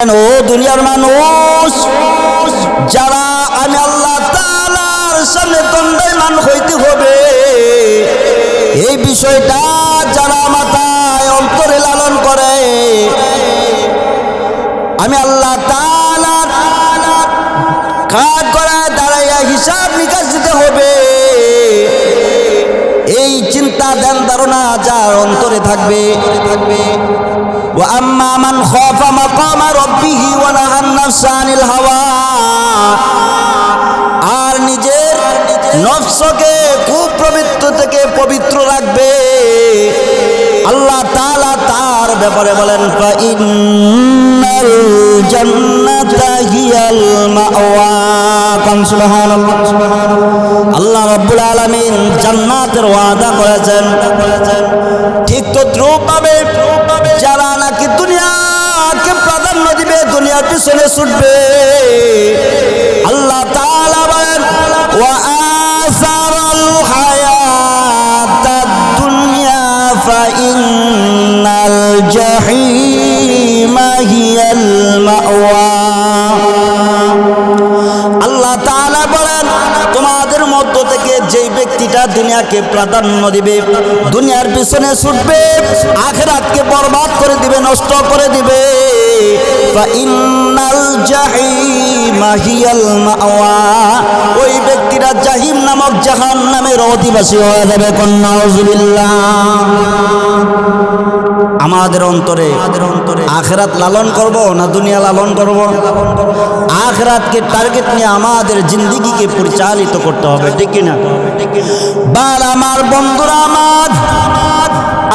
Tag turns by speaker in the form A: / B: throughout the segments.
A: ও দুনিয়ার মানুষ, যারা আমি আল্লাহ তাআলার সামনে দণ্ডায়মান হইতে হবে। এই বিষয়টা যারা মাথায় অন্তরে লালন করে, আমি আল্লাহ তাআলার কাজ করায় দাঁড়াইয়া হিসাব নিকাশ দিতে হবে। এই চিন্তা, ধ্যান, ধারণা যার অন্তরে থাকবে وأما من خاف مقام ربه ونهى النفس عن الهوى আর নিজের নফসকে কুপ্রবৃত্ত থেকে পবিত্র রাখবে আল্লাহ তাআলা তার ব্যাপারে বলেন ফাইন্নাল জান্নাতা হিয়াল মাওয়া কাম সুবহানাল্লাহ আল্লাহ রাব্বুল আলামিন জান্নাতের ওয়াদা করেছেন ঠিক তো দ্রুপ পিছনে ছুটবে আল্লাহ তাআলা আল্লাহ বলেন, তোমাদের মধ্য থেকে যেই ব্যক্তিটা দুনিয়াকে প্রাধান্য দিবে, দুনিয়ার পিছনে ছুটবে, আখেরাতকে বরবাদ করে দিবে, নষ্ট করে দিবে। ফাইন্নাল জাহিমা হিয়াল মাওয়া। ওই ব্যক্তিরা জাহিম নামক জাহান নামের অধিবাসী হয়ে যাবে কন্যা আমাদের অন্তরে আখরাত লালন করব না দুনিয়া লালন করব? আখেরাতকে টার্গেট নিয়ে আমাদের জিন্দিগিকে পরিচালিত করতে হবে, ঠিক কিনা? বার আমার, বন্ধুরা আমার।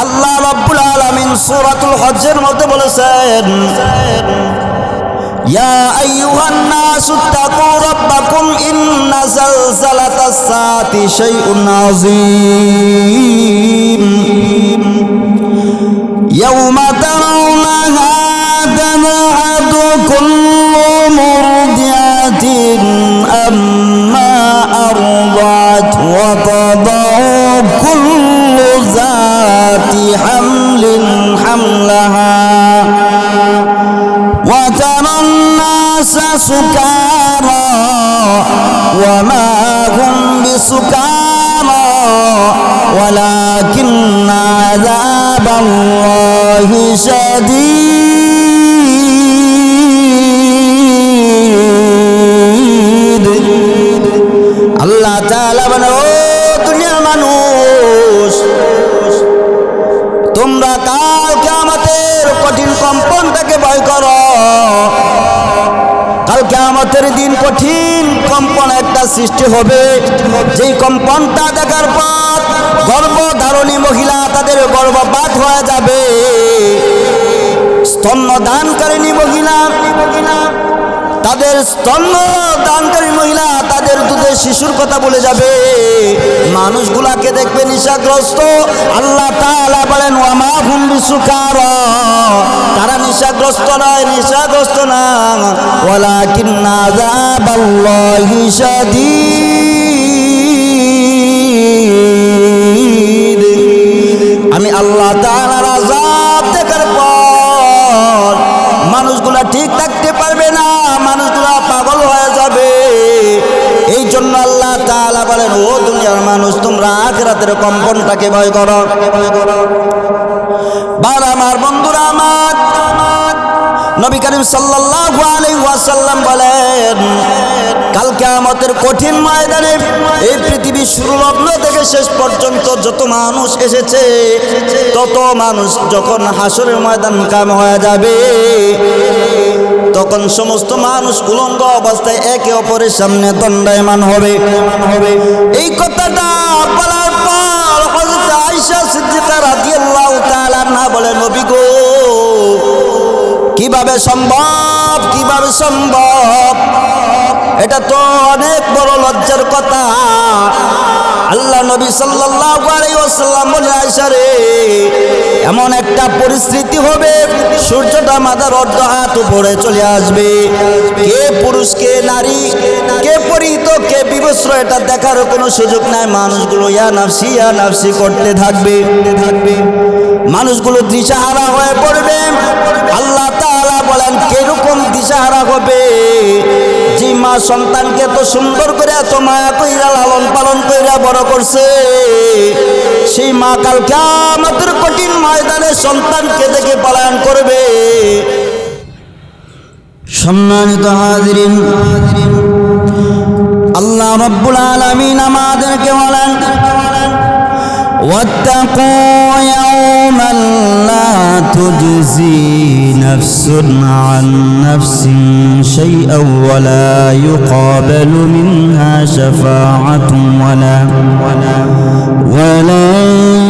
A: আল্লাহ রাব্বুল আলামিন সূরাতুল হজ্জের মধ্যে বলেছেন ইয়া আইয়ুহান নাস তাকু রাব্বাকুম ইন্না জালজালাতাস সাআতি শাইউন আযীম ইয়াওমা তারাউনাহা তানহাদু কুল্লু মুরদিআতিন وما هم بسكارى ولكن عذاب الله شديد আল্লাহ তাআলা বলে ও দুনিয়ার মানুষ তোমরা কাল কিয়ামতের কঠিন কম্পনটাকে ভয় করো কাল কিয়ামতের দিন কঠিন কম্পন একটা সৃষ্টি হবে। যেই কম্পনটা দেখার পর গর্ভধারণী মহিলা তাদের গর্ভপাত হয়ে যাবে। স্তন্য দানকারিণী মহিলা, তাদের স্তন্য দানকারী মহিলা তাদের দুধে শিশুর কথা বলে যাবে। মানুষগুলাকে দেখবে নিশাগ্রস্ত। আল্লাহ তাআলা বলেন, ওয়ামা হুম বিসুকার। তারা নিশাগ্রস্ত নয়, নিশাগ্রস্ত না। আমি আল্লাহ তাআলার আযাব দেখার পর মানুষগুলা ঠিক থাকতে পারবে না। আল্লাহ বলেন, ও দুনিয়ার মানুষ, তোমরা আখিরাতের কম্পনটাকে ভয় করো। বার আমার, বন্ধুরা আমার, নবী করিম সাল্লাল্লাহু আলাইহি ওয়াসাল্লাম বলেন, কাল কিয়ামতের কঠিন ময়দানে এই পৃথিবীর শুরু লগ্ন থেকে শেষ পর্যন্ত যত মানুষ এসেছে, তত মানুষ যখন হাসরের ময়দান কাম হয়ে যাবে। তখন সমস্ত মানুষ উলঙ্গ অবস্থায় একে অপরের সামনে দণ্ডায়মান হবে। হবে এই কথাটা বলার পর হযরত আয়েশা সিদ্দিকা রাদিয়াল্লাহু তাআলা বলে নবী গো, কীভাবে সম্ভব? কীভাবে সম্ভব? এটা তো অনেক বড় লজ্জার কথা। আল্লাহ নবী সাল্লাল্লাহু আলাইহি ওয়াসাল্লাম বলে, আয়েশা রে, এমন একটা পরিস্থিতি হবে, সূর্যটা মাথার অর্ধ হাত উপরে চলে আসবে। কে পুরুষ, কে নারী, কে পরিহিত, কে বিবস্ত্র, এটা দেখার কোনো সুযোগ নাই। মানুষগুলো ইয়া নাফসি ইয়া নাফসি করতে থাকবে। থাকবে মানুষগুলো দিশাহারা হয়ে পড়বে। আল্লাহ তাআলা বলেন, কীরকম দিশাহারা হবে? যে মা সন্তানকে এত সুন্দর করে এত মায়া কইরা, লালন পালন কইরা বড় করছে, সেই মা কালকে আমাদের কঠিন ময়দানে সন্তানকে দেখে পালায়ন করবে। সম্মানিত হাজিরিন, আল্লাহ রব্বুল আলামিন আমাদেরকে বলেন واتقوا يوما لا تجزي نفس عن نفس شيئا ولا يقابل منها شفاعة ولا ولا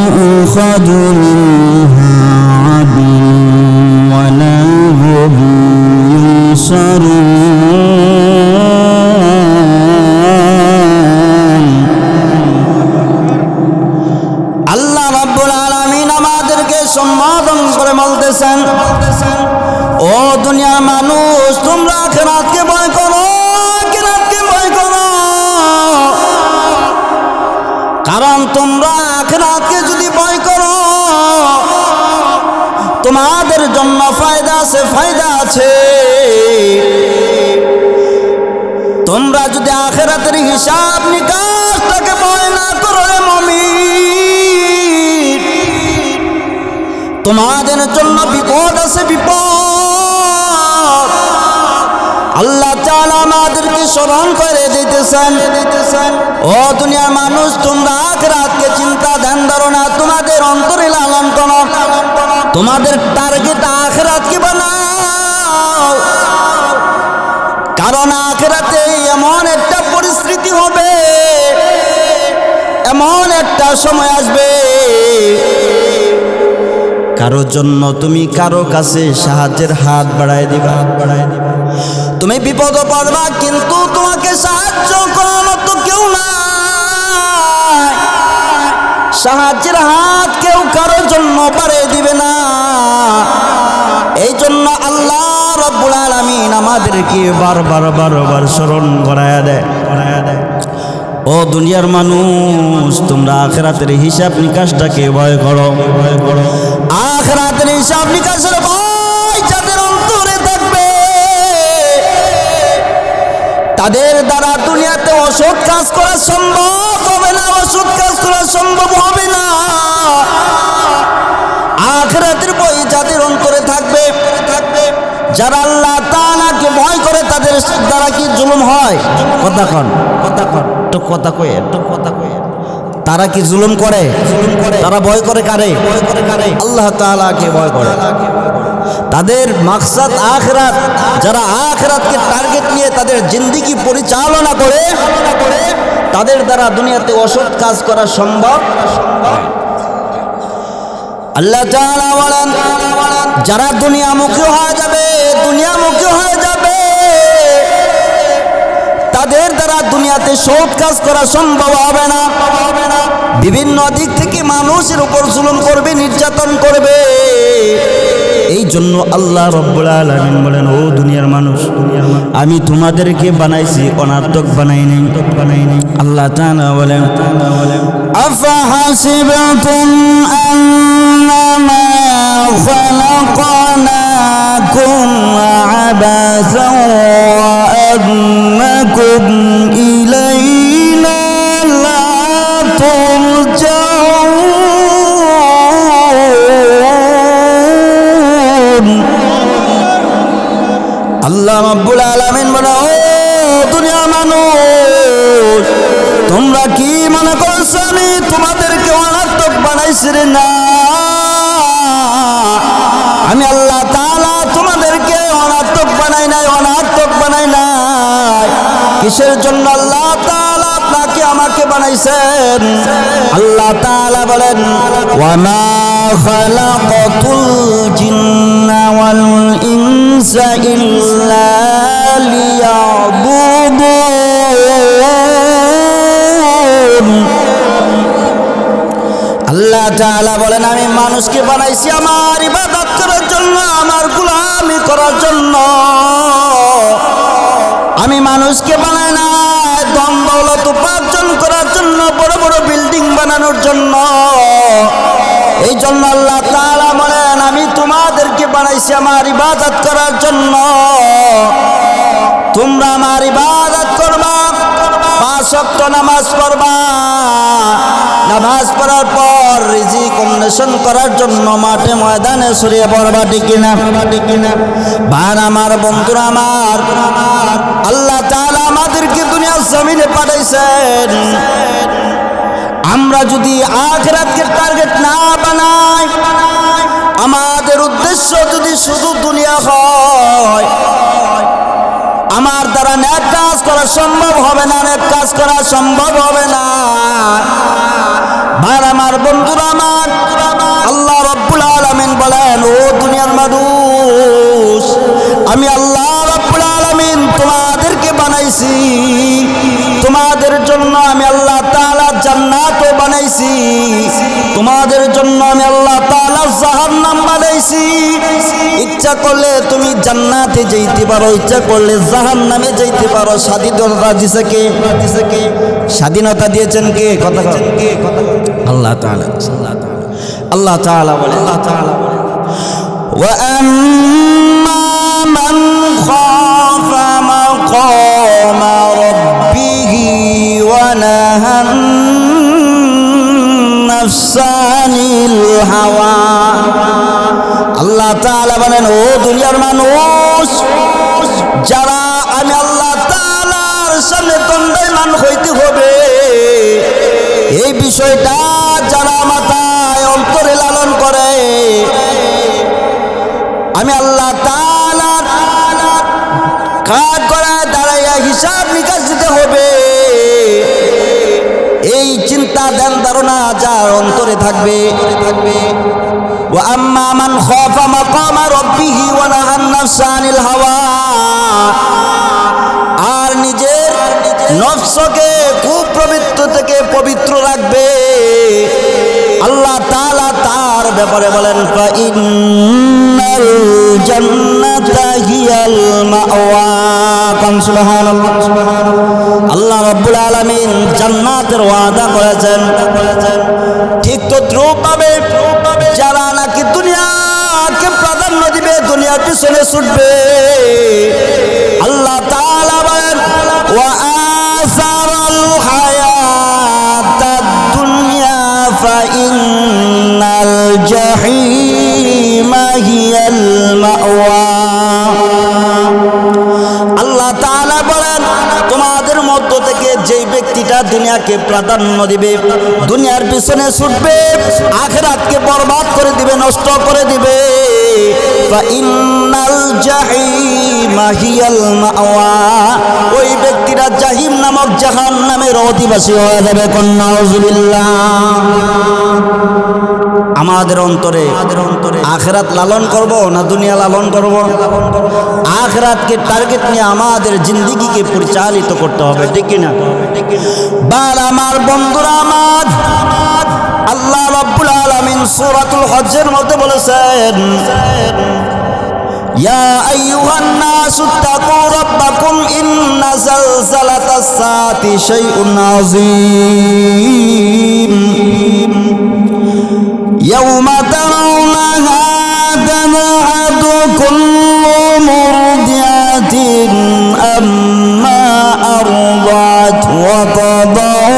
A: يؤخذ منها عدل ولا هم ينصرون. বলতেছেন ও দুনিয়ার মানুষ, তোমরা আখিরাতকে ভয় করো, আখিরাতকে ভয় করো। কারণ তোমরা আখিরাতকে যদি ভয় করো, তোমাদের জন্য ফায়দা আছে ফায়দা আছে। তোমরা যদি আখেরাতের হিসাব তোমাদের জন্য বিপদ আছে, বিপদ। আল্লাহ আমাদেরকে স্মরণ করে দিতেছেন। ও দুনিয়ার মানুষ, তোমরা আখরাতকে চিন্তা, ধ্যান না তোমাদের অন্তরে লালন করো। তোমাদের টার্গেট আখরাতকে বানাও। কারণ আখরাতে এমন একটা পরিস্থিতি হবে, এমন একটা সময় আসবে। কারোর জন্য তুমি কারও কাছে সাহায্যের হাত বাড়ায় দিবা। হাত বাড়ায় দিবা তুমি বিপদ পড়বা, কিন্তু তোমাকে সাহায্য করার মতো কেউ না সাহায্যের হাত কেউ কারোর জন্য বাড়িয়ে দিবে না। এই জন্য আল্লাহ রব্বুল আলামিন আমাদেরকে বারবার বারবার স্মরণ করায়া দেয়। করায়া দেয় ও দুনিয়ার মানুষ, তোমরা আখরাতের হিসাব নিকাশটাকে ভয় করো ভয় করো। হিসাব নিকাশের ভয় যাদের অন্তরে থাকবে, তাদের দ্বারা দুনিয়াতে অসৎ কাজ করা সম্ভব হবে না, অসৎ কাজ করা সম্ভব হবে না। আখরাতের বই যাদের অন্তরে থাকবে থাকবে, যারা আল্লাহ তাআলাকে ভয় করে, তাদের দ্বারা কি জুলুম হয়? কথা কন কথা কন তো কথা কয়ে তো কথা তারা কি জুলুম করে? তারা ভয় করে কারে? আল্লাহ তাআলাকে ভয় করে। তাদের মাকসাদ আখরাত, যারা আখরাতকে টার্গেট নিয়ে তাদের জিন্দিগি পরিচালনা করে, তাদের দ্বারা দুনিয়াতে অসৎ কাজ করা সম্ভব। আল্লাহ বলেন, যারা দুনিয়ামুখী হয়ে যাবে দুনিয়ামুখী হয়ে যাবে। তাদের দ্বারা দুনিয়াতে সৎ কাজ করা সম্ভব হবে না। বিভিন্ন দিক থেকে মানুষের উপর জুলুম করবে নির্যাতন করবে এই জন্য আল্লাহ রব্বুল আলামিন বলেন ও দুনিয়ার মানুষ দুনিয়ার মানুষ আমি তোমাদেরকে বানাইছি অনার্থক বানাই নাই বানাই নাই আল্লাহ তাআলা বলেন أفحسبتم أنما خلقناكم عبثا وأنكم আল্লাহ বলেন বলেন, আমি মানুষকে বানাইছি আমার ইবাদত করার জন্য, আমার গোলামি করার জন্য। আমি মানুষকে বানাই না ধন দৌলত উপার্জন করার জন্য বড় বড় বিল্ডিং বানানোর জন্য। এই জন্য আল্লাহ তাআলা বলেন, আমি তোমাদেরকে বানাইছি আমার ইবাদত করার জন্য। তোমরা আমার ইবাদত করবা, পাঁচ ওয়াক্ত নামাজ পড়বা। নামাজ পড়ার পর রিজিক অন্বেষণ করার জন্য মাঠে ময়দানে সরিয়ে পড়বা, ঠিক কিনা? ঠিক কিনা ভার আমার, বন্ধুরা আমার, আল্লাহ তাআলা আমাদেরকে দুনিয়ার জমিনে পাঠাইছেন। আমরা যদি আখরাতকে টার্গেট না বানাই, আমাদের উদ্দেশ্য যদি শুধু দুনিয়া হয়, আমার দ্বারা ন্যাক কাজ করা সম্ভব হবে না ন্যাক কাজ করা সম্ভব হবে না। ভাই আমার, বন্ধুরা আমার, আল্লাহ রব্বুল আলামিন বলেন, ও দুনিয়ার মানুষ, আমি আল্লাহ রব্বুল আলামিন তোমাদেরকে বানাইছি। তোমাদের জন্য আমি আল্লাহ তালা জান্নাত বানাইছি। তোমাদের জন্য আমি আল্লাহ তালা জাহান্নাম বানাইছি। ইচ্ছা করলে তুমি জান্নাতে যেতে পারো, ইচ্ছা করলে জাহান নামে যেতে পারো। স্বাধীনতা দিছে কে? দিছে কে স্বাধীনতা দিয়েছেন কে? কথা কে কথা আল্লাহ তালা আল্লাহ তালা বলে আল্লাহ তালা বলে ওয়া আম্মা মান খাফা ونهى النفس عن الهوى আল্লাহ তাআলা বলেন ও দুনিয়ার মানুষ যারা আমি আল্লাহ তাআলার সামনে দণ্ডায়মান হইতে হবে এই বিষয়টা যারা মাথায় অন্তরে লালন করে আমি আল্লাহ তাআলার কাজ করায় দাঁড়াইয়া হিসাব নিকাশ দিতে হবে এই চিন্তা ধ্যান ধারণা যার অন্তরে থাকবে থাকবে وأما من خاف مقام ربه ونهى النفس عن الهوى আর নিজের নফসকে কুপ্রবৃত্ত থেকে পবিত্র রাখবে আল্লাহ তাআলা তার ব্যাপারে বলেন ফাইন্নাল জান্নাতা হিয়াল মাওয়া কাম সুবহানাল্লাহ। আল্লাহ রাব্বুল আলামিন জান্নাতের ওয়াদা করেছেন। ঠিক তো দ্রুপ পাবে। যারা নাকি দুনিয়াকে প্রাধান্য দিবে, দুনিয়ার পিছনে ছুটবে। দুনিয়াকে প্রাধান্য দিবে। দুনিয়ার পিছনে ছুটবে, আখেরাতকে বরবাদ করে দিবে, নষ্ট করে দিবে। ওই ব্যক্তিরা জাহিম নামক জাহান নামের অধিবাসী হয়ে যাবে, কন্যা আমাদের অন্তরে আখরাত লালন করব না দুনিয়া লালন করব আখরাতকে টার্গেট নিয়ে আমাদের জিন্দিগিকে পরিচালিত করতে হবে ঠিক কিনা বার আমার বন্ধুরা আমার আল্লাহ রব্বুল আলামিন সূরাতুল হজ্জের মধ্যে বলেছেন يا أيها الناس اتقوا ربكم إن زلزلة الساعة شيء عظيم يوم ترونها تذهب كل مرضعة أما أرضعت وتضع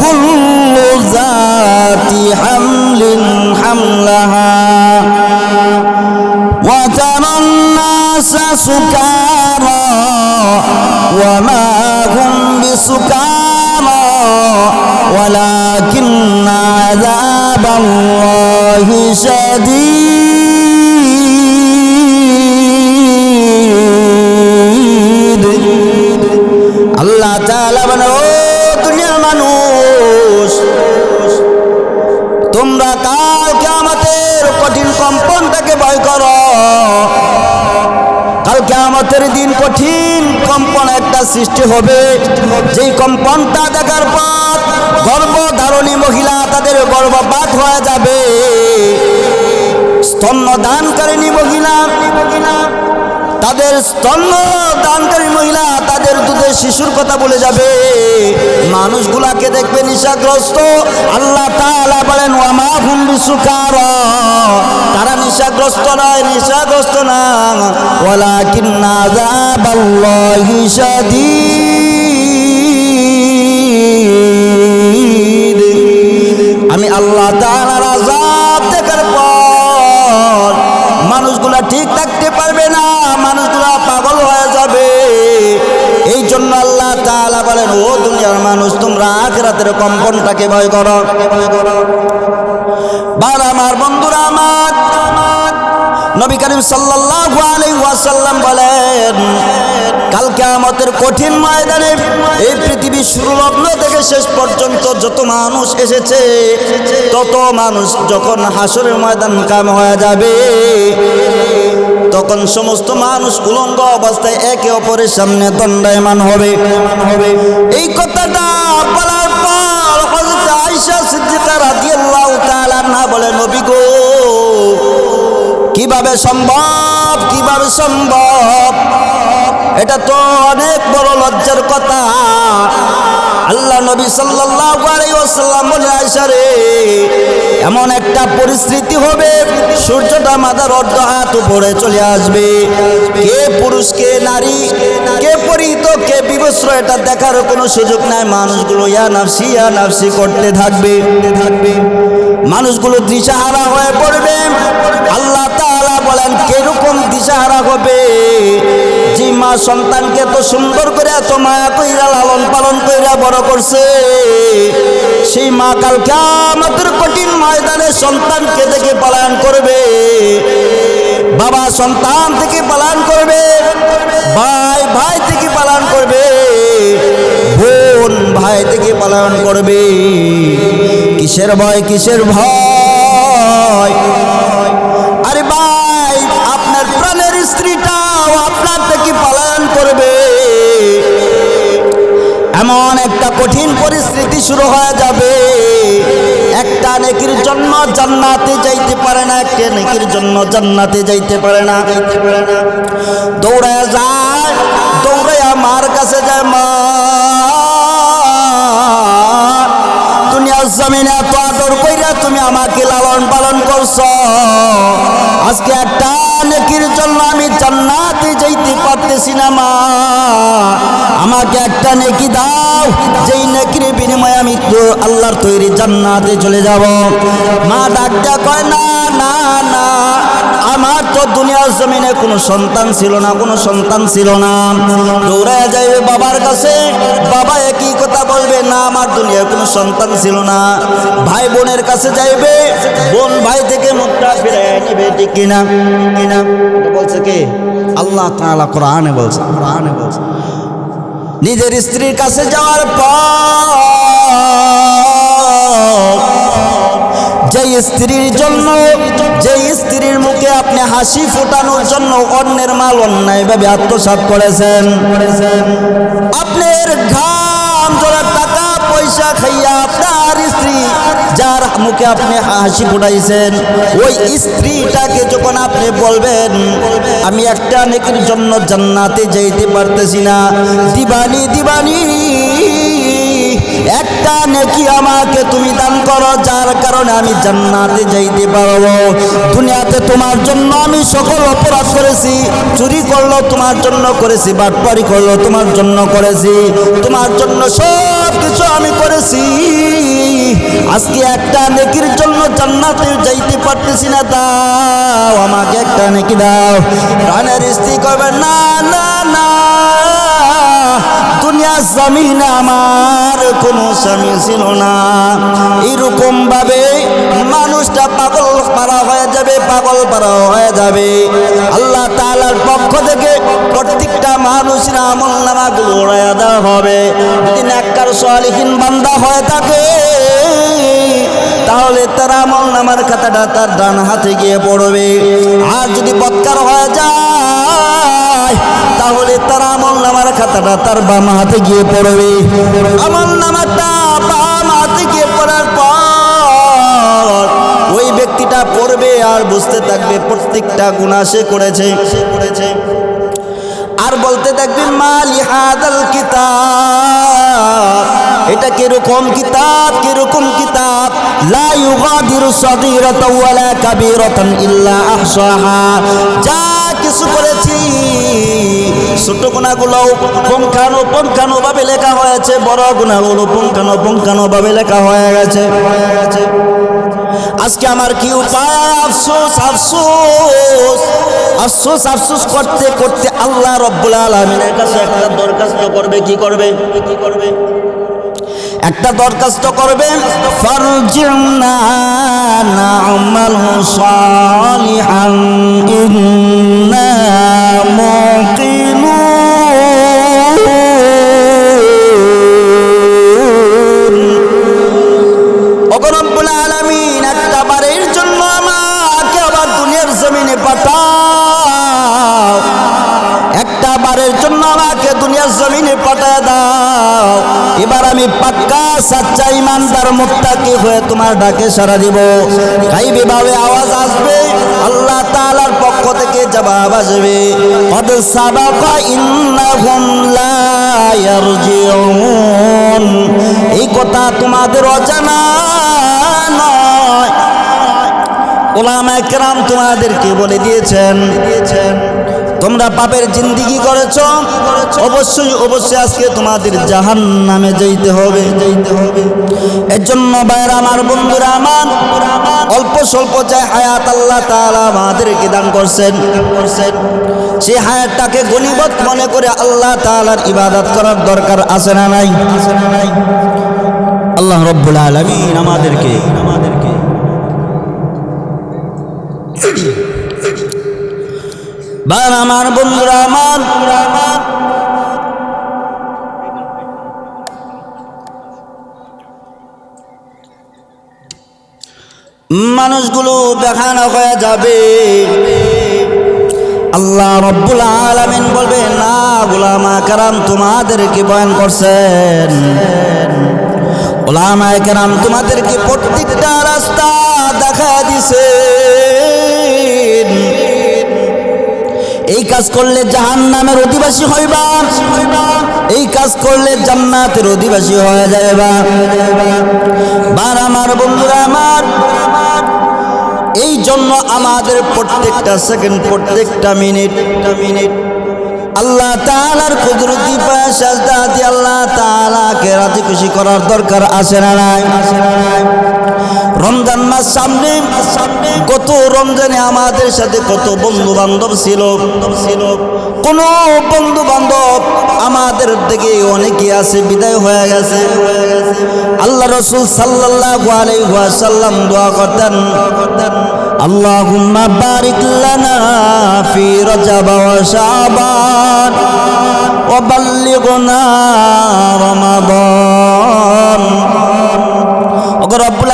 A: كل ذات حمل حملها. وترى الناس سكارى وما هم بسكارى ولكن عذاب الله شديد আল্লাহ তাআলা বলে ও দুনিয়ার মানুষ তোমরা কাল কিয়ামতের কঠিন কম্পনটাকে ভয় করো কাল কিয়ামতের দিন কঠিন কম্পন একটা সৃষ্টি হবে যেই কম্পনটা দেখার পর গর্ভধারণী স্তন্য দানকারিণী মহিলা তাদের স্তন্য দানকারী মহিলা তাদের মায়েদের দুধে শিশুর কথা বলে যাবে। মানুষগুলাকে দেখবে নিশাগ্রস্ত। আল্লাহ তাআলা বলেন, ওয়ামা হুম বিসুকার। তারা নিশাগ্রস্ত নয়, নিশাগ্রস্ত না। শাদীদ। আমি আল্লাহ তাআলার ঠিক থাকতে পারবে না, মানুষগুলা পাগল হয়ে যাবে। এই জন্য আল্লাহ তাআলা বলেন, ও দুনিয়ার মানুষ, তোমরা আখিরাতের কম্পনটাকে ভয় করো। বার আমার বন্ধুরা আমার, নবী করিম সাল্লাল্লাহু আলাইহি ওয়াসাল্লাম বলেন, কাল কিয়ামতের কঠিন ময়দানে এই পৃথিবীর শুরু লগ্ন থেকে শেষ পর্যন্ত যত মানুষ এসেছে, তত মানুষ যখন হাসরের ময়দান কাম হয়ে যাবে। তখন সমস্ত মানুষ উলঙ্গ অবস্থায় একে অপরের সামনে দণ্ডায়মান হবে। হবে এই কথাটা বলার পর হযরত আয়েশা সিদ্দিকা রাদিয়াল্লাহু তাআলা বলে নবী গো, কীভাবে সম্ভব? কীভাবে সম্ভব? এটা তো অনেক বড় লজ্জার কথা। আল্লাহ নবী সাল্লাল্লাহু আলাইহি ওয়াসাল্লাম বলে, আয়েশা রে, এমন একটা পরিস্থিতি হবে, সূর্যটা মাথার অর্ধ হাত উপরে চলে আসবে। কে পুরুষ, কে নারী, কে পরিত কে বিবস্ত্র, এটা দেখার কোনো সুযোগ নাই। মানুষগুলো ইয়া নাফসি ইয়া নাফসি করতে থাকবে থাকবে। মানুষগুলো দিশাহারা হয়ে পড়বে। আল্লাহ বলেন, কীরকম দিশাহারা হবে? যে মা সন্তানকে তো সুন্দর করে এত মায়া কইরা, লালন পালন কইরা বড় করছে, সেই মা কাল আমাদের কঠিন ময়দানে সন্তানকে দেখে পালায়ন করবে। বাবা সন্তান থেকে পালায়ন করবে, ভাই ভাই থেকে পালন করবে, বোন ভাই থেকে পালন করবে। কিসের ভয় কিসের ভয়? শুরু হয়ে যাবে। একটা নেকির জন্য জান্নাতে যাইতে পারে না, একটা নেকির জন্য জান্নাতে যাইতে পারে না। দৌড়ায় যায় দৌড়ায় মার কাছে যায় মা। জমিনে এত আদর কইরা তুমি আমাকে লালন পালন করছ। আজকে একটা নেকির জন্য আমি জান্নাতে যাইতে পারতেছি না, মা। আমাকে একটা নেকি দাও, যেই নেকির বিনিময়ে আমি তো আল্লাহর তৈরি জান্নাতে চলে যাব। মা ডাকটা কয়, না না না আমার তো দুনিয়ার জমিনে কোনো সন্তান ছিল না, কোনো সন্তান ছিল না। দৌড়ায় যাইবে বাবার কাছে, বাবা একই কথা বলবে, না, আমার দুনিয়ার কোনো সন্তান ছিল না। ভাই বোনের কাছে যাইবে, বোন ভাই থেকে মুখটা ফিরে নিবে ঠিক কিনা? কিনা? বলছে কে? আল্লাহ তাআলা কোরআনে বলছে কোরআনে বলছে। নিজের স্ত্রীর কাছে যাওয়ার পর যে স্ত্রীর জন্য যে স্ত্রীর মুখে আপনি হাসি ফোটানোর জন্য অন্যের মাল অন্যায়ভাবে আত্মসাৎ করেছেন। আপনার ঘাম জোড়া টাকা পয়সা খাইয়া আপনার স্ত্রী, যার মুখে আপনি হাসি ফোটাইছেন, ওই স্ত্রীটাকে যখন আপনি বলবেন, আমি একটা নেকির জন্য জান্নাতে যাইতে পারতেছি না। দিবানি দিবানি। একটা নেকি আমাকে তুমি দান করো, যার কারণে আমি জান্নাতে যাইতে পারব। দুনিয়াতে তোমার জন্য আমি সকল অপরাধ করেছি, চুরি করল, তোমার জন্য করেছি, বাটপারি করল, তোমার জন্য করেছি, তোমার জন্য সব কিছু আমি করেছি। আজকে একটা নেকির জন্য জান্নাতে যাইতে পারতেছি না, দাও আমাকে একটা নেকি দাও। প্রাণের স্ত্রী করবে না না জমিনে আমার কোনো স্বামী ছিল না। এরকম ভাবে মানুষটা পাগল পারা হয়ে যাবে, পাগল পারা হয়ে যাবে। আল্লাহ তাআলার পক্ষ থেকে প্রত্যেকটা মানুষের আমল নামা দেওয়া হবে। যদি নাক্কার সোয়ালিহীন বান্দা হয়ে থাকে, তাহলে তার আমল নামার খাতাটা তার ডান হাতে গিয়ে পড়বে। আর যদি বৎকার হয়ে যায় নামার খাতাটা তার বাম হাতে গিয়ে পড়বে। আমল নামাটা বাম হাতে গিয়ে পড়ার পর ওই ব্যক্তিটা পড়বে আর বুঝতে থাকবে প্রত্যেকটা গুণা সে করেছে। করেছে আর বলতে দেখবি মালি হাদাল কিতাব। এটা কীরকম কিতাব? কীরকম কিতাব? লা ইউগাদিরু সাগীরাতাও ওয়ালা কাবীরাতান ইল্লা আহসাহা। যা কিছু করেছি ছোট গুণাগুলো পঙ্খানো ভাবে লেখা হয়েছে, বড় গুণাগুলো পঙ্খানো পঙ্খানো ভাবে লেখা হয়ে গেছে। হয়ে গেছে আজকে আমার কি উপায়? আফসোস আফসোস আফসোস আফসোস করতে করতে আল্লাহ রব্বুল আলমিনের কাছে একটা দরখাস্ত করবে, কি করবে? কি করবে একটা দরখাস্ত করবে ফারজিনা জমিনে পাঠায় দাও। এবার আমি পাক্কা সাচ্চা ইমানদার মুত্তাকি হয়ে তোমার ডাকে সারা দিব। গাইবে ভাবে আওয়াজ আসবে, আল্লাহ তাআলার পক্ষ থেকে জবাব আসবে। কদ সাবাকা ইন্নাহুম লা ইয়ারজিউন। এই কথা তোমাদের অজানা নয়। ওলামা কেরাম তোমাদেরকে বলে দিয়েছেন দিয়েছেন। তোমরা পাপের জিন্দিগি করেছ? অবশ্যই অবশ্যই আজকে তোমাদের জাহান নামে যেতে হবে। যেতে হবে এর জন্য বাইরে আমার বন্ধুরা আমার, অল্প স্বল্প চাই হায়াত আল্লাহ তাআলা আমাদেরকে দান করছেন করছেন সেই হায়াতটাকে গণিবত মনে করে আল্লাহ তাআলার ইবাদত করার দরকার আছে না নাই? আছে না নাই আল্লাহ রব্বুল আলামিন আমাদেরকে আমাদেরকে বার আমার বন্ধুরা, আমার মানুষগুলো দেখানো হয়ে যাবে। আল্লাহ রব্বুল আলামিন বলবে না গোলামা কারাম তোমাদেরকে বয়ান করছেন। ওলামায় কেরাম তোমাদেরকে প্রত্যেকটা রাস্তা দেখা দিছে। এই কাজ করলে জাহান নামের অধিবাসী হইবা। এই কাজ করলে জান্নাতের অধিবাসী হয়ে যাইবা। বার আমার বন্ধুরা আমার, এই জন্য আমাদের প্রত্যেকটা সেকেন্ড, প্রত্যেকটা মিনিট মিনিট আল্লাহ তাআলার কুদরতি সাজদা আল্লাহ তাআলাকে রাজি খুশি করার দরকার আছে না নাই আছে না নাই? রমজান মাস সামনে কত রমজানে আমাদের সাথে কত বন্ধু বান্ধব ছিল। কোন বন্ধু বান্ধব আমাদের থেকে অনেকে আছে, বিদায় হয়ে গেছে। আল্লাহ রসুল সাল্লাল্লাহু আলাইহি ওয়াসাল্লাম দোয়া করতেন, আল্লাহুম্মা বারিক লানা ফি রজব ওয়া শাবান ওয়া বাল্লিগনা রমাদান। ওগো রব্বুল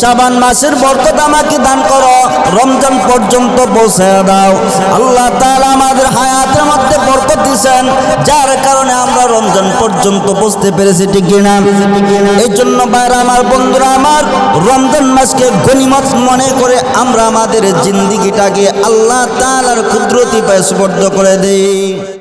A: শাবান মাসের বরকত আমাকে দান করো। রমজান পর্যন্ত পৌঁছে দাও। আল্লাহ তাআলা আমাদের হায়াতের মধ্যে বরকত দিয়েছেন। যার কারণে আমরা রমজান পর্যন্ত পৌঁছতে পেরেছি, ঠিক কিনা? এই জন্য বাইরে আমার, বন্ধুরা আমার, রমজান মাসকে গনিমত মনে করে আমরা আমাদের জিন্দিগিটাকে আল্লাহ তাআলার কুদরতি পায় সুবদ্ধ করে দেই।